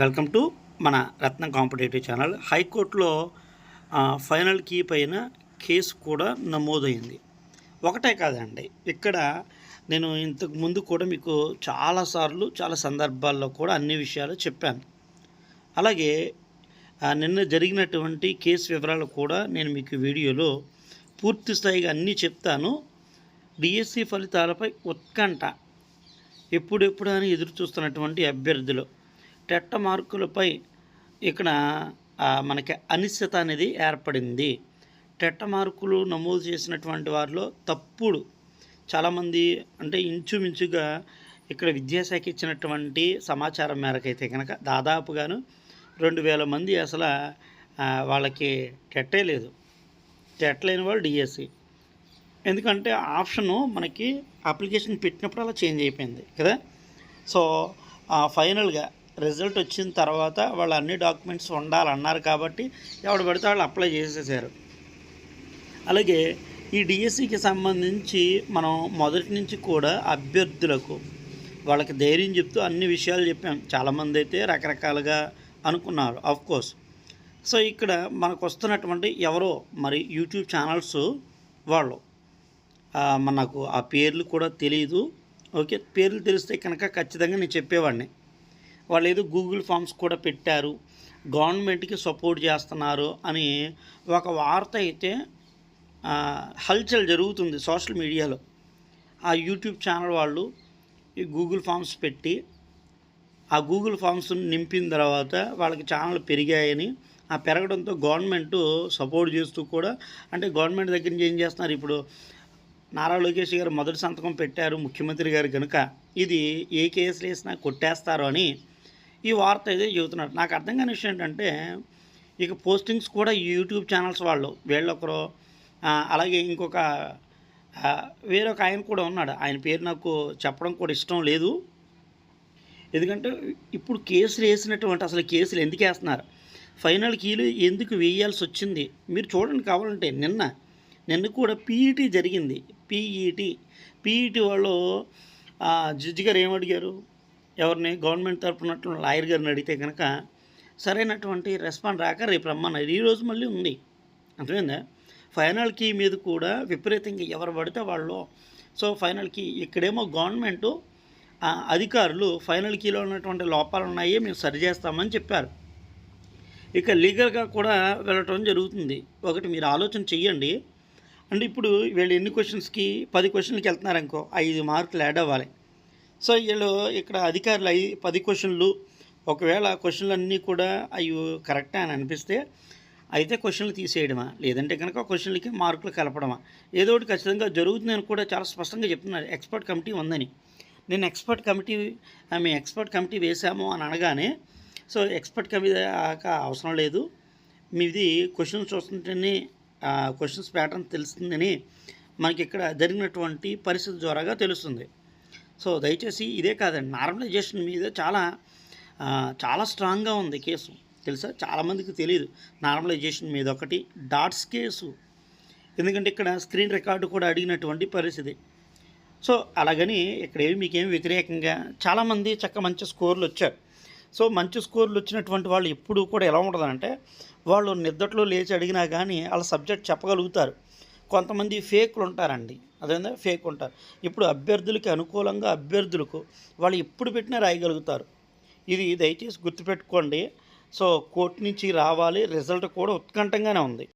Welcome to మన Ratnam competitive channel. హైకోర్టులో final key పైన కేసు కూడా నమోదైంది. ఒకటే కాదండి ఇక్కడ నేను ఇంతకు ముందు కూడా మీకు చాలాసార్లు చాలా సందర్భాల్లో కూడా అన్ని విషయాలు చెప్పాను. అలాగే నిన్న జరిగినటువంటి కేసు వివరాలు కూడా నేను మీకు వీడియోలో పూర్తి స్థాయిగా అన్నీ చెప్తాను. డిఎస్సి ఫలితాలపై ఉత్కంఠ ఎప్పుడెప్పుడు అని ఎదురు చూస్తున్నటువంటి అభ్యర్థులు. టెట్ట మార్కులపై ఇక్కడ మనకి అనిశ్చిత అనేది ఏర్పడింది. టెట్ట మార్కులు నమోదు చేసినటువంటి వారిలో తప్పుడు చాలామంది అంటే ఇంచుమించుగా ఇక్కడ విద్యాశాఖ ఇచ్చినటువంటి సమాచారం మేరకైతే కనుక దాదాపుగాను రెండు వేల మంది అసలు వాళ్ళకి టెట్టే లేదు. టెట్ లేని వాళ్ళు డిఎస్సి. ఎందుకంటే ఆప్షను మనకి అప్లికేషన్ పెట్టినప్పుడు అలా చేంజ్ అయిపోయింది కదా. సో ఫైనల్గా రిజల్ట్ వచ్చిన తర్వాత వాళ్ళు అన్ని డాక్యుమెంట్స్ ఉండాలన్నారు కాబట్టి ఎవడు పడితే వాళ్ళు అప్లై చేసేసారు. అలాగే ఈ డిఎస్సికి సంబంధించి మనం మొదటి నుంచి కూడా అభ్యర్థులకు వాళ్ళకి ధైర్యం చెప్తూ అన్ని విషయాలు చెప్పాం. చాలామంది అయితే రకరకాలుగా అనుకున్నారు ఆఫ్ కోర్స్ సో ఇక్కడ మనకు వస్తున్నటువంటి ఎవరో మరి యూట్యూబ్ ఛానల్స్ వాళ్ళు మనకు ఆ పేర్లు కూడా తెలియదు ఓకే పేర్లు తెలిస్తే కనుక ఖచ్చితంగా నేను చెప్పేవాడిని. వాళ్ళు ఏదో గూగుల్ ఫామ్స్ కూడా పెట్టారు. గవర్నమెంట్కి సపోర్ట్ చేస్తున్నారు అని ఒక వార్త అయితే హల్చల్ జరుగుతుంది సోషల్ మీడియాలో. ఆ యూట్యూబ్ ఛానల్ వాళ్ళు ఈ గూగుల్ ఫామ్స్ పెట్టి ఆ గూగుల్ ఫామ్స్ నింపిన తర్వాత వాళ్ళకి ఛానల్ పెరిగాయని ఆ పెరగడంతో గవర్నమెంట్ సపోర్ట్ చేస్తూ కూడా అంటే గవర్నమెంట్ దగ్గర నుంచి ఏం చేస్తున్నారు ఇప్పుడు? నారా లోకేష్ గారు మొదటి సంతకం పెట్టారు ముఖ్యమంత్రి గారు కనుక ఇది ఏ కేసులు వేసినా కొట్టేస్తారు అని ఈ వార్త అయితే చెబుతున్నారు. నాకు అర్థం కాని విషయం ఏంటంటే ఇక పోస్టింగ్స్ కూడా యూట్యూబ్ ఛానల్స్ వాళ్ళు వీళ్ళొకరు అలాగే ఇంకొక వేరొక ఆయన కూడా ఉన్నాడు. ఆయన పేరు నాకు చెప్పడం కూడా ఇష్టం లేదు. ఎందుకంటే ఇప్పుడు కేసులు వేసినటువంటి అసలు కేసులు ఎందుకు వేస్తున్నారు? ఫైనల్ కీలు ఎందుకు వేయాల్సి వచ్చింది? మీరు చూడండి కావాలంటే నిన్న నిన్న కూడా పీఈటీ జరిగింది. పీఈటీ పీఈటీ వాళ్ళు జడ్జి గారు ఏమడిగారు? ఎవరిని గవర్నమెంట్ తరపున లాయర్ గారిని అడిగితే కనుక సరైనటువంటి రెస్పాండ్ రాక రేపు రమ్మన్నారు. ఈరోజు మళ్ళీ ఉంది. అర్థమైందా? ఫైనల్ కీ మీద కూడా విపరీతంగా ఎవరు పడితే వాళ్ళు. సో ఫైనల్ కీ ఇక్కడేమో గవర్నమెంటు అధికారులు ఫైనల్ కీలో ఉన్నటువంటి లోపాలు ఉన్నాయి మేము సరిచేస్తామని చెప్పారు. ఇక లీగల్గా కూడా వెళ్ళటం జరుగుతుంది. ఒకటి మీరు ఆలోచన చెయ్యండి. అంటే ఇప్పుడు వీళ్ళు ఎన్ని క్వశ్చన్స్కి పది క్వశ్చన్లకి వెళ్తున్నారు అనుకో ఐదు మార్కులు యాడ్ అవ్వాలి. సో వీళ్ళు ఇక్కడ అధికారులు ఐ పది క్వశ్చన్లు ఒకవేళ క్వశ్చన్లు అన్నీ కూడా అవి కరెక్టే అని అనిపిస్తే అయితే క్వశ్చన్లు తీసేయడమా? లేదంటే కనుక క్వశ్చన్లకి మార్కులు కలపడమా? ఏదో ఒకటి ఖచ్చితంగా జరుగుతుందని కూడా చాలా స్పష్టంగా చెప్తున్నారు. ఎక్స్పర్ట్ కమిటీ ఉందని. నేను ఎక్స్పర్ట్ కమిటీ ఆమె ఎక్స్పర్ట్ కమిటీ వేశాము అని అనగానే సో ఎక్స్పర్ట్ కమిటీ అవసరం లేదు. మీది క్వశ్చన్స్ చూస్తుంటేనే క్వశ్చన్స్ ప్యాటర్న్ తెలుస్తుందని మనకి ఇక్కడ జరిగినటువంటి పరిస్థితి ద్వారాగా తెలుస్తుంది. సో దయచేసి ఇదే కాదండి నార్మలైజేషన్ మీద చాలా చాలా స్ట్రాంగ్గా ఉంది కేసు. తెలుసా? చాలామందికి తెలియదు నార్మలైజేషన్ మీద ఒకటి డాట్స్ కేసు. ఎందుకంటే ఇక్కడ స్క్రీన్ రికార్డు కూడా అడిగినటువంటి పరిస్థితి. సో అలాగని ఇక్కడ ఏమి మీకేమి వ్యతిరేకంగా చాలామంది చక్క మంచి స్కోర్లు వచ్చారు. సో మంచి స్కోర్లు వచ్చినటువంటి వాళ్ళు ఎప్పుడు కూడా ఎలా ఉంటుందంటే వాళ్ళు నిద్దట్లో లేచి అడిగినా కానీ వాళ్ళ సబ్జెక్ట్ చెప్పగలుగుతారు. కొంతమంది ఫేక్లు ఉంటారండి అదేవిధంగా ఫేక్ ఉంటారు. ఇప్పుడు అభ్యర్థులకి అనుకూలంగా అభ్యర్థులకు వాళ్ళు ఎప్పుడు పెట్టినా రాయగలుగుతారు. ఇది దయచేసి గుర్తుపెట్టుకోండి. సో కోర్టు నుంచి రావాలి. రిజల్ట్ కూడా ఉత్కంఠంగానే ఉంది.